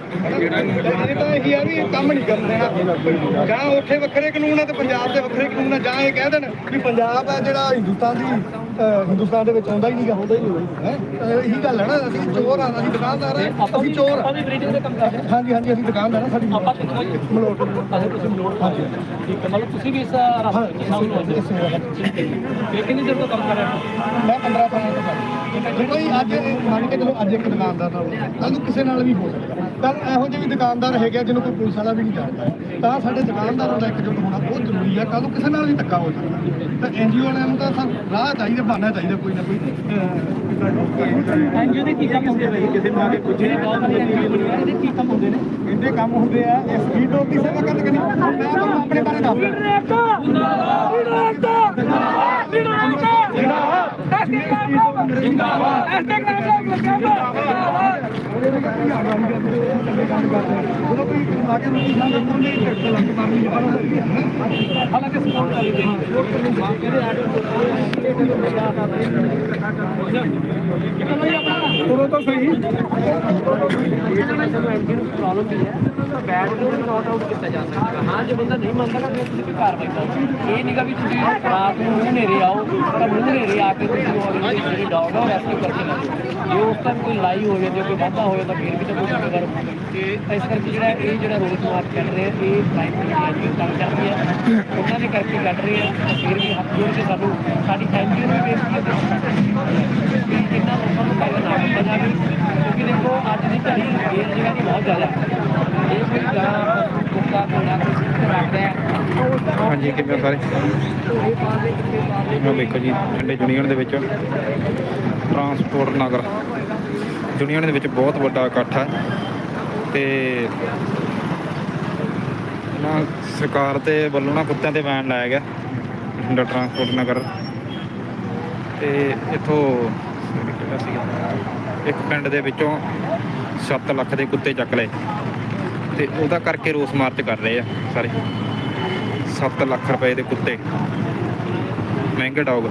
ਇਹ ਤਾਂ ਇਹੀ ਆ ਵੀ ਇਹ ਕੰਮ ਨਹੀਂ ਕਰਨ ਦੇਣਾ। ਜਾਂ ਉੱਥੇ ਵੱਖਰੇ ਕਾਨੂੰਨ ਆ ਤੇ ਪੰਜਾਬ ਦੇ ਵੱਖਰੇ ਕਾਨੂੰਨ ਆ ਜਾਂ ਇਹ ਕਹਿ ਦੇਣ ਵੀ ਪੰਜਾਬ ਹੈ ਜਿਹੜਾ ਹਿੰਦੁਸਤਾਨ ਦੀ ਹਿੰਦੁਸਤਾਨ ਦੇ ਵਿੱਚ ਆਉਂਦਾ ਹੀ ਨਹੀਂਗਾ ਹੁੰਦਾ ਹੀ ਨਹੀਂ ਹੈ? ਇਹੀ ਗੱਲ ਹੈ ਨਾ ਅਸੀਂ ਚੋਰ ਆ ਅਸੀਂ ਦੁਕਾਨਦਾਰ ਆ ਅਸੀਂ ਚੋਰ ਆ। ਵੀ ਬਰੀਡਿੰਗ ਦੇ ਕੰਮ ਕਰਦੇ ਹਾਂਜੀ ਹਾਂਜੀ ਅਸੀਂ ਦੁਕਾਨਦਾਰ ਆ ਸਾਡੀ ਆਪਾਂ? ਮਲੋਟ। ਅਸੀਂ ਤੁਸੀਂ ਮਲੋਟ ਹਾਂਜੀ। ਠੀਕ ਹੈ ਮਤਲਬ ਤੁਸੀਂ ਵੀ ਇਸ ਰਸਤੇ ਵਿੱਚ ਸ਼ਾਮਲ ਹੋ ਕਿੰਨੀ ਦੇਰ ਤੋਂ ਕੰਮ ਕਰ ਰਹੇ ਹੋ? ਮੈਂ 15 ਸਾਲਾਂ ਤੋਂ ਕਰਦਾ ਜਦੋਂ ਹੀ ਅੱਜ ਮੰਨ ਕੇ ਚਲੋ ਅੱਜ ਇੱਕ ਦੁਕਾਨਦਾਰ ਨਾਲ ਕੱਲ ਨੂੰ ਕਿਸੇ ਨਾਲ ਵੀ ਹੋ ਸਕਦਾ। ਕੱਲ ਇਹੋ ਜਿਹੇ ਵੀ ਦੁਕਾਨਦਾਰ ਹੈਗੇ ਆ ਜਿਹਨੂੰ ਕੋਈ ਪੁਲਿਸ ਵਾਲਾ ਵੀ ਨਹੀਂ ਜਾਣਦਾ। ਤਾਂ ਸਾਡੇ ਦੁਕਾਨਦਾਰਾਂ ਦਾ ਇੱਕਜੁੱਟ ਹੋਣਾ ਬਹੁਤ ਜ਼ਰੂਰੀ ਹੈ ਕੱਲ ਨੂੰ ਕਿਸੇ ਨਾਲ ਵੀ ਧੱਕਾ ਹੋ ਸਕਦਾ। ਤਾਂ ਐਨਜੀਓ ਵਾਲਿਆਂ ਨੂੰ ਤਾਂ ਸਾਨੂੰ ਰਾਹ ਚਾਹੀਦਾ ਬਹਾਨਾ ਚਾਹੀਦਾ ਕੋਈ ਨਾ ਕੋਈ। ਐਨਜੀਓ ਦੇ ਕੀ ਕੰਮ ਹੁੰਦੇ ਨੇ? ਕਿਸੇ ਨੂੰ ਆ ਕੇ ਪੁੱਛੇ। ਇਹਦੇ ਕੀ ਕੰਮ ਹੁੰਦੇ ਨੇ। ਇਹਦੇ ਕੰਮ ਹੁੰਦੇ ਆ। ਇਸ ਸਪੀਡ ਰੋਡ ਦੀ ਸੇਵਾ ਕਰਨ ਕਰੀ ਮੈਂ ਤੁਹਾਨੂੰ ਆਪਣੇ ਬਾਰੇ ਦੱਸਦਾ। ਜਦੋਂ ਕੋਈ ਆ ਕੇ ਰੋਟੀ ਖਾਂਦਾ ਤਾਂ ਹਾਲਾਂਕਿ ਸਪੋਰਟ ਕਰ ਰਹੇ ਨੇ ਸਪੋਰਟ ਕਰਨ ਦੇ ਬਾਅਦ ਇਹਦੇ ਆਰਡਰ ਉਦੋਂ ਤਾਂ ਸਹੀ ਪ੍ਰੋਬਲਮ ਵੀ ਹੈ ਬੈਡ ਨੂੰ ਨੋਟ ਆਊਟ ਕੀਤਾ ਜਾ ਸਕਦਾ ਹਾਂ ਜੇ ਬੰਦਾ ਨਹੀਂ ਮੰਨਦਾ ਤਾਂ ਫਿਰ ਤੁਸੀਂ ਕੋਈ ਕਾਰਵਾਈ ਕਰੋ ਇਹ ਨਹੀਂਗਾ ਵੀ ਤੁਸੀਂ ਰਾਤ ਨੂੰ ਮੂੰਹ ਆਓ, ਤਾਂ ਮੂੰਹ ਆ ਕੇ ਤੁਸੀਂ ਉਹ ਜਿਹੜੇ ਡੌਗ ਆ ਰੈਸਕਿਊ ਕਰਕੇ ਲੈ ਜੇ ਉਸ ਟਾਈਮ ਕੋਈ ਲਾਈ ਹੋ ਜਾਂਦੀ ਕੋਈ ਵਾਧਾ ਹੋਇਆ ਤਾਂ ਫਿਰ ਵੀ ਤਾਂ ਕੋਈ ਜ਼ਿੰਮੇਵਾਰ ਹੋਊਗਾ। ਤੇ ਇਸ ਕਰਕੇ ਜਿਹੜਾ ਇਹ ਜਿਹੜਾ ਰੋਜ਼ ਮਾਰਚ ਕੱਢ ਰਹੇ ਆ ਇਹ ਪ੍ਰਾਈਮ ਮਿਨਿਸਟਰ ਕੰਮ ਕਰਦੀ ਹੈ ਉਹਨਾਂ ਦੇ ਕਰਕੇ ਕੱਢ ਰਹੇ ਆ ਫਿਰ ਵੀ ਹੱਥ ਜੋੜ ਕੇ ਸਾਨੂੰ ਸਾਡੀ ਐਨਜੀਓ ਨੂੰ ਬੇਨਤੀ ਹੈ ਕਿ ਇਹਨਾਂ ਲੋਕਾਂ ਨੂੰ ਪੈਦਾ ਨਾ ਕੀਤਾ ਜਾਵੇ ਕਿਉਂਕਿ ਦੇਖੋ ਅੱਜ ਦੀ ਘੜੀ ਬੇਰੁਜ਼ਗਾਰੀ ਬਹੁਤ ਜ਼ਿਆਦਾ ਹੈ। ਇਹ ਕੋਈ ਗਾਂ ਕੁੱਤਾ ਘੋੜਾ ਕੋਈ ਸਿੱਖ ਰੱਖਦਾ ਹੈ ਹਾਂਜੀ ਕਿਵੇਂ ਸਾਰੇ? ਮੈਂ ਵੇਖੋ ਜੀ ਠੰਡੇ ਯੂਨੀਅਨ ਦੇ ਵਿੱਚ। ਟਰਾਂਸਪੋਰਟ ਨਗਰ। ਯੂਨੀਅਨ ਦੇ ਵਿੱਚ ਬਹੁਤ ਵੱਡਾ ਇਕੱਠ ਹੈ ਤੇ ਨਾ ਸਰਕਾਰ ਤੇ ਵੱਲੋਂ ਨਾ ਕੁੱਤਿਆਂ ਤੇ ਵੈਨ ਲਾਇਆ ਗਿਆ ਬਠਿੰਡਾ ਟਰਾਂਸਪੋਰਟ ਨਗਰ। ਤੇ ਇਥੋਂ ਕਿਹੜਾ ਸੀਗਾ ਇੱਕ ਪਿੰਡ ਦੇ ਵਿੱਚੋਂ 7 ਲੱਖ ਦੇ ਕੁੱਤੇ ਚੱਕ ਲਏ ਤੇ ਉਹਦਾ ਕਰਕੇ ਰੋਸ ਮਾਰਚ ਕਰ ਰਹੇ ਆ ਸਾਰੇ। 7 ਲੱਖ ਰੁਪਏ ਦੇ ਕੁੱਤੇ। ਮਹਿੰਗੇ ਡੌਗ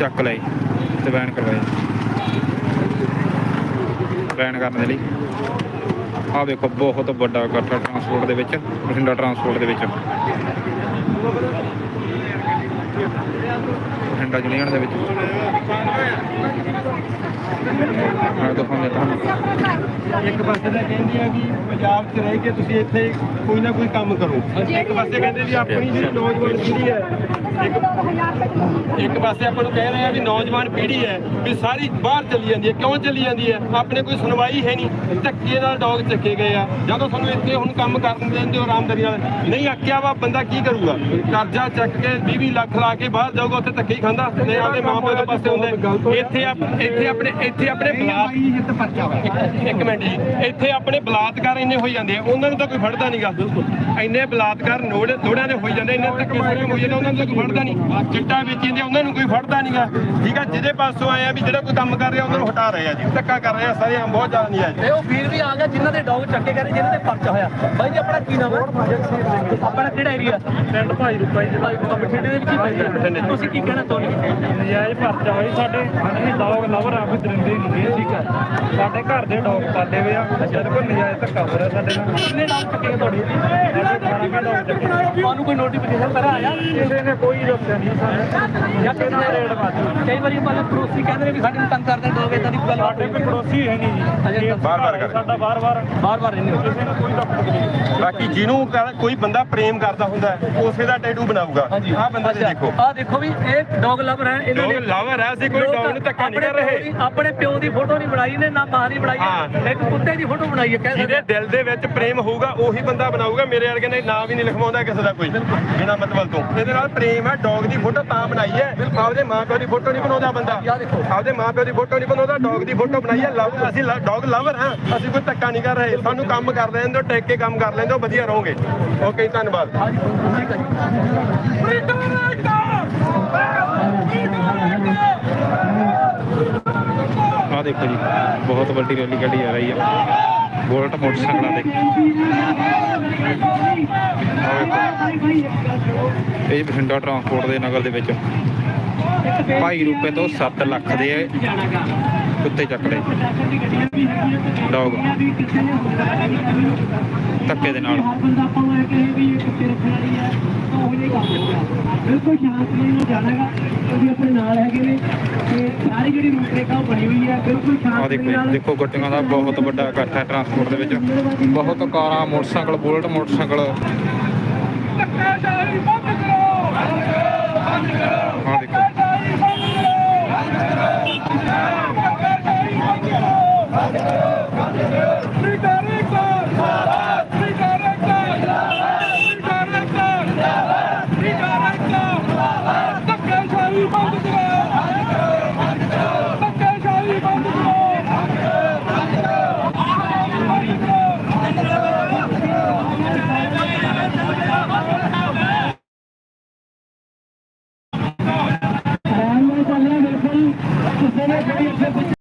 ਚੱਕ ਲਏ। ਤੇ ਬੈਨ ਕਰਵਾਏ। ਬੈਨ ਕਰਨ ਦੇ ਲਈ। ਆਹ ਦੇਖੋ, ਬਹੁਤ ਵੱਡਾ ਇਕੱਠ ਟਰਾਂਸਪੋਰਟ ਦੇ ਵਿੱਚ, ਬਠਿੰਡਾ ਟਰਾਂਸਪੋਰਟ ਦੇ ਵਿੱਚ। ਬਠਿੰਡਾ ਯੂਨੀਅਨ ਦੇ ਵਿੱਚ। ਮੈਂ ਦਿਖਾਉਂਦਾ ਤੁਹਾਨੂੰ। ਇੱਕ ਪਾਸੇ ਤਾਂ ਕਹਿੰਦੀ ਆ ਕਿ ਪੰਜਾਬ 'ਚ ਰਹਿ ਕੇ ਤੁਸੀਂ ਇੱਥੇ ਕੋਈ ਨਾ ਕੋਈ ਕੰਮ ਕਰੋ। ਇੱਕ ਪਾਸੇ ਕਹਿੰਦੇ ਵੀ ਆਪਣੀ ਜਿਹੜੀ ਨੌਜਵਾਨ ਪੀੜ੍ਹੀ ਹੈ। ਇੱਕ ਇੱਕ ਪਾਸੇ ਆਪਾਂ ਨੂੰ ਕਹਿ ਰਹੇ ਆ ਵੀ ਨੌਜਵਾਨ ਪੀੜ੍ਹੀ ਹੈ ਵੀ ਸਾਰੀ ਬਾਹਰ ਚਲੀ ਜਾਂਦੀ ਹੈ। ਕਿਉਂ ਚਲੀ ਜਾਂਦੀ ਹੈ? ਆਪਣੇ ਕੋਈ ਸੁਣਵਾਈ ਹੈ ਨਹੀਂ। ਧੱਕੇ ਨਾਲ ਡੌਗ ਚੱਕੇ ਗਏ ਆ। ਜਦੋਂ ਤੁਹਾਨੂੰ ਇੱਥੇ ਹੁਣ ਕੰਮ ਕਰਨ ਦਿੰਦੇ ਹੋ ਆਰਾਮਦਾਰੀ ਨਾਲ। ਨਹੀਂ ਆਕਿਆ ਵਾ ਬੰਦਾ ਕੀ ਕਰੂਗਾ? ਕਰਜ਼ਾ ਚੱਕ ਕੇ 20 20 ਲੱਖ ਲਾ ਕੇ ਬਾਹਰ ਜਾਊਗਾ ਉੱਥੇ ਧੱਕੇ ਹੀ ਖਾਂਦਾ ਨਹੀਂ ਆਪਦੇ ਮਾਂ ਪਿਓ ਦੇ ਪਾਸੇ ਹੁੰਦਾ। ਇੱਥੇ ਇੱਥੇ ਆਪਣੇ ਇੱਥੇ ਆਪਣੇ ਬਲਾਤ ਇੱਕ- ਮਿੰਟ ਜੀ। ਇੱਥੇ ਆਪਣੇ ਬਲਾਤਕਾਰ ਇੰਨੇ ਹੋਈ ਜਾਂਦੇ ਆ ਉਹਨਾਂ ਨੂੰ ਤਾਂ ਕੋਈ ਫੜਦਾ ਨਹੀਂਗਾ ਬਿਲਕੁਲ। ਇੰਨੇ ਬਲਾਤਕਾਰ ਨੋੜੇ ਥੋੜਿਆਂ ਦੇ ਹੋਈ ਜਾਂਦੇ ਇੰਨੇ ਧੱਕੇ ਸੋੜੇ ਹੋਈ ਜਾਂਦੇ ਉਹਨਾਂ ਨੂੰ ਤਾਂ ਕੋਈ ਫੜਦਾ ਨਹੀਂ ਚਿੱਟਾ ਵੇਚੀ ਜਾਂਦੇ ਉਹਨਾਂ ਨੂੰ ਕੋਈ ਫੜਦਾ ਨਹੀਂਗਾ ਠੀਕ ਆ ਜਿਹਦੇ ਪਾਸੋਂ ਆਏ ਆ ਵੀ ਜਿਹੜਾ ਕੋਈ ਕੰਮ ਕਰ ਰਿਹਾ ਉਹਨਾਂ ਨੂੰ ਹਟਾ ਰਹੇ ਆ ਜੀ। ਧੱਕਾ ਕਰ ਰਹੇ ਆ ਸਾਰੇ ਬਹੁਤ ਜ਼ਿਆਦਾ ਨਹੀਂ ਆ ਜੀ ਤੇ ਉਹ ਵੀਰ ਵੀ ਆ ਗਿਆ ਜਿਨ੍ਹਾਂ ਦੇ ਡੌਗ ਚੱਕੇ ਨੇ, ਜਿਨ੍ਹਾਂ ਦੇ ਪਰਚਾ ਹੋਇਆ। ਬਾਈ ਜੀ ਕੀ ਨਾਮ ਹੈ? ਆਪਣਾ ਕਿਹੜਾ ਏਰੀਆ ਪਿੰਡ ਭਾਈ ਰੂਪਾ ਜੀ ਭਾਈ ਰੂਪਾ ਬਠਿੰਡੇ ਦੇ ਵਿੱਚ ਹੀ ਪੈਂਦਾ ਤੁਸੀਂ ਕੀ ਕਹਿਣਾ ਚਾਹੁੰਦੇ ਨਜਾਇਜ਼ ਪਰਚਾ ਹੋਈ ਸਾਡੇ ਅਸੀਂ ਡੌਗ ਲਵਰ ਆ ਕੋਈ ਦਰਿੰਦੇ ਨਹੀਂ ਠੀਕ ਹੈ। ਸਾਡੇ ਘਰ ਦੇ ਡੌਗ ਪਾਲੇ ਹੋਏ ਆ ਜਦ ਕੋਈ ਨਜਾਇਜ਼ ਧੱਕਾ ਹੋ ਰਿਹਾ ਸਾਡੇ ਨਾਲ। ਕਿੰਨੇ ਡੌਗ ਚੱਕੇ ਤੁਹਾਡੇ? ਸਾਡੇ 18 ਡੌਗ ਚੱਕੇ। ਤੁਹਾਨੂੰ ਕੋਈ ਨੋਟੀਫਿਕੇਸ਼ਨ ਕਰਾ ਆਇਆ? ਕਿਸੇ ਨੇ ਕੋਈ ਦੱਸਿਆ ਨਹੀਂ ਸਾਨੂੰ। ਜਾਂ ਕਿਸੇ ਨੇ ਰੇਡ ਮਾਰੀ? ਕਈ ਵਾਰੀ ਆਪਾਂ ਪੜੋਸੀ ਕਹਿੰਦੇ ਨੇ ਵੀ ਸਾਡੇ ਨੂੰ ਤੰਗ ਕਰਦੇ ਡੌਗ ਇਦਾਂ ਦੀ ਗੱਲ ਸਾਡੇ ਕੋਈ ਪੜੋਸੀ ਹੈ ਨਹੀਂ। ਜੀ ਬਾਰ-ਬਾਰ ਕਰ ਸਾਡਾ ਬਾਰ-ਬਾਰ ਬਾਰ-ਬਾਰ ਰਹਿੰਦੇ ਹੋ। ਕਿਸੇ ਨੇ ਕੋਈ ਡਾਕਟਰ ਨਹੀਂ। ਬਾਕੀ ਜਿਹਨੂੰ ਕ- ਕੋਈ ਬੰਦਾ ਪ੍ਰੇਮ ਕਰਦਾ ਹੁੰਦਾ ਹੈ, ਉਸੇ ਦਾ ਟੈਟੂ ਬਣਾਊਗਾ। ਆਹ ਬੰਦਾ ਜੀ ਦੇਖੋ। ਆ ਦੇਖੋ ਵੀ ਇਹ ਡੌਗ ਲਵਰ ਹੈ ਇਹਨਾਂ ਲੋਕ ਲਾਵਰ ਹੈ ਅਸੀਂ ਕੋਈ ਡੌਗ ਨੂੰ ਧੱਕਾ ਨਹੀਂ ਕਰ ਰਹੇ। ਆਪਣੇ ਪਿਓ ਦੀ ਫੋਟੋ ਨਹੀਂ ਬਣਾਈ ਇਹਨੇ ਨਾ ਮਾਂ ਦੀ ਬਣਾਈ ਹੈ। ਇੱਕ ਕੁੱਤੇ ਦੀ ਫੋਟੋ ਬਣਾਈ ਹੈ ਕਹਿ ਸਕਦੇ ਜਿਹਦੇ ਦਿਲ ਦੇ ਵਿੱਚ ਪ੍ਰੇਮ ਹੋਊਗਾ ਉਹੀ ਬੰਦਾ ਬਣਾਊਗਾ ਮੇਰੇ ਵਰਗੇ ਨੇ ਨਾਮ ਵੀ ਨਹੀਂ ਲਿਖਵਾਉਂਦਾ ਕਿਸੇ ਦਾ ਕੋਈ। ਬਿਨਾਂ ਮਤਲਬ ਤੋਂ। ਇਹਦੇ ਨਾਲ ਪ੍ਰੇਮ ਹੈ ਡੌਗ ਦੀ ਫੋਟੋ ਤਾਂ ਬਣਾਈ ਹੈ ਆਪਦੇ ਮਾਂ ਪਿਓ ਦੀ ਫੋਟੋ ਨਹੀਂ ਬਣਾਉਂਦਾ ਬੰਦਾ। ਆਪਦੇ ਮਾਂ ਪਿਓ ਦੀ ਫੋਟੋ ਨਹੀਂ ਬਣਾਉਂਦਾ ਡੌਗ ਦੀ ਫੋਟੋ ਬਣਾਈ ਹੈ ਲਵ ਅਸੀਂ ਡੌਗ ਲਵਰ ਹਾਂ ਅਸੀਂ ਕੋਈ ਧੱਕਾ ਨਹੀਂ ਕਰ ਰਹੇ। ਸਾਨੂੰ ਕੰਮ ਕਰ ਲੈਣ ਦਿਓ ਟੈਕ ਕੇ ਕੰਮ ਕਰ ਲੈਣ ਦਿਓ ਵਧੀਆ ਰਹੋਗੇ। ਓਕੇ ਧੰਨਵਾਦ। ਆਹ ਦੇਖੋ ਜੀ, ਬਹੁਤ ਵੱਡੀ ਰੈਲੀ ਕੱਢੀ ਜਾ ਰਹੀ ਹੈ ਬੁਲਟ ਮੋਟਰਸਾਈਕਲਾਂ ਦੇ ਇਹ ਬਠਿੰਡਾ ਟਰਾਂਸਪੋਰਟ ਦੇ ਨਗਰ ਦੇ ਵਿੱਚ ਭਾਈ ਰੁਪਏ ਤੋਂ 7 ਲੱਖ ਦੇ ਕੁੱਤੇ ਚੱਕ ਲਏ ਡੌਗ ਧੱਕੇ ਦੇ ਨਾਲ। ਨੂੰ ਬਿਲਕੁਲ ਸ਼ਾਂਤੀ ਨਾਲ ਜਾਣਾਗਾ। ਕਿਉਂਕਿ ਆਪਣੇ ਨਾਲ ਹੈਗੇ ਨੇ ਤੇ ਸਾਰੀ ਜਿਹੜੀ ਰੂਪਰੇਖਾ ਬਣੀ ਹੋਈ ਹੈ। ਬਿਲਕੁਲ ਆਹ ਸ਼ਾਂਤੀ ਦੇਖੋ ਨਾਲ ਜੀ, ਦੇਖੋ ਗੱਡੀਆਂ ਦਾ ਬਹੁਤ ਵੱਡਾ ਇਕੱਠ ਹੈ ਟਰਾਂਸਪੋਰਟ ਦੇ ਵਿੱਚ। ਬਹੁਤ ਕਾਰਾਂ ਮੋਟਰਸਾਈਕਲ ਬੁਲਟ ਮੋਟਰਸਾਈਕਲ। ਧੱਕਾਸ਼ਾਹੀ ਬੰਦ ਕਰੋ। ਆਹ ਦੇਖੋ ਧੱਕਾਸ਼ਾਹੀ ਬੰਦ ਕਰੋ ਧੱਕਾਸ਼ਾਹੀ ਬੰਦ ਕਰੋ ਆਰਾਮ ਨਾਲ ਚੱਲਣਾ ਬਿਲਕੁਲ। ਕਿਸੇ ਨੇ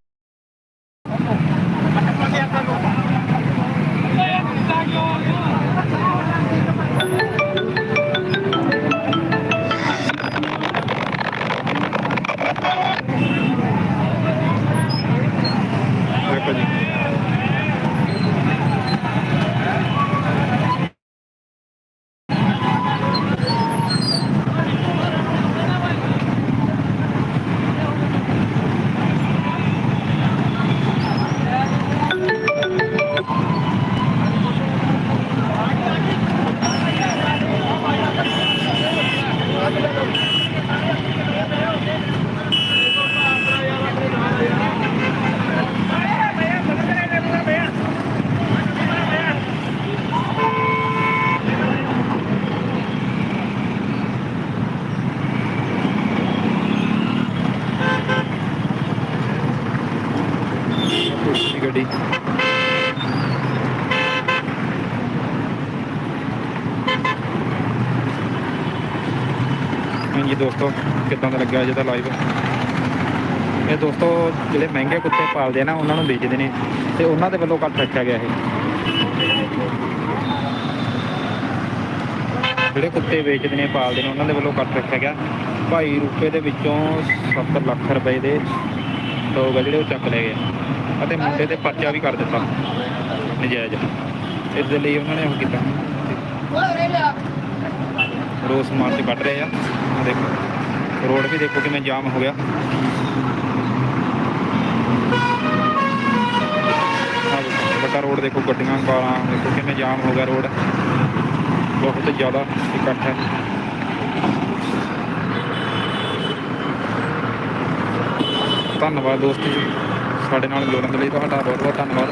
ਹਾਂਜੀ ਦੋਸਤੋ, ਕਿੱਦਾਂ ਦਾ ਲੱਗਿਆ ਅੱਜ ਦਾ ਲਾਈਵ ਇਹ ਦੋਸਤੋ, ਜਿਹੜੇ ਮਹਿੰਗੇ ਕੁੱਤੇ ਪਾਲਦੇ ਆ ਨਾ, ਉਹਨਾਂ ਨੂੰ ਵੇਚਦੇ ਨੇ ਤੇ ਉਹਨਾਂ ਦੇ ਵੱਲੋਂ ਕੱਟ ਰੱਖਿਆ ਗਿਆ ਇਹ। ਜਿਹੜੇ ਕੁੱਤੇ ਵੇਚਦੇ ਨੇ, ਪਾਲਦੇ ਨੇ, ਉਹਨਾਂ ਦੇ ਵੱਲੋਂ ਕੱਟ ਰੱਖਿਆ ਗਿਆ। ਭਾਈ ਰੁਪਏ ਦੇ ਵਿੱਚੋਂ 7 ਲੱਖ ਰੁਪਏ ਦੇ ਲੋਕ ਆ ਜਿਹੜੇ ਉਹ ਚੱਕ ਲੈ ਗਏ। ਅਤੇ ਮੁੰਡੇ ਤੇ ਪਰਚਾ ਵੀ ਕਰ ਦਿੱਤਾ, ਨਜਾਇਜ਼। ਇਸ ਦੇ ਲਈ ਉਹਨਾਂ ਨੇ ਉਹ ਕੀਤਾ। ਰੋਸ ਮਾਰਚ ਕੱਢ ਰਹੇ ਆ। ਦੇਖੋ। ਰੋਡ ਵੀ ਦੇਖੋ ਕਿਵੇਂ ਜਾਮ ਹੋ ਗਿਆ। ਵੱਡਾ ਰੋਡ ਦੇਖੋ, ਗੱਡੀਆਂ, ਕਾਰਾਂ, ਦੇਖੋ ਕਿਵੇਂ ਜਾਮ ਹੋ ਗਿਆ ਰੋਡ। ਬਹੁਤ ਜ਼ਿਆਦਾ ਇਕੱਠ ਹੈ। ਧੰਨਵਾਦ ਦੋਸਤੋ ਜੀ। ਸਾਡੇ ਨਾਲ ਜੁੜਨ ਦੇ ਲਈ ਤੁਹਾਡਾ ਬਹੁਤ ਬਹੁਤ ਧੰਨਵਾਦ।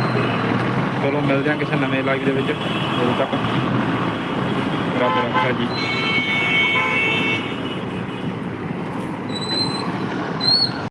ਚਲੋ, ਮਿਲਦੇ ਹਾਂ ਕਿਸੇ ਨਵੇਂ ਲਾਈਵ ਦੇ ਵਿੱਚ। ਉਦੋਂ ਤੱਕ ਰੱਬ ਰੱਖਾ ਜੀ।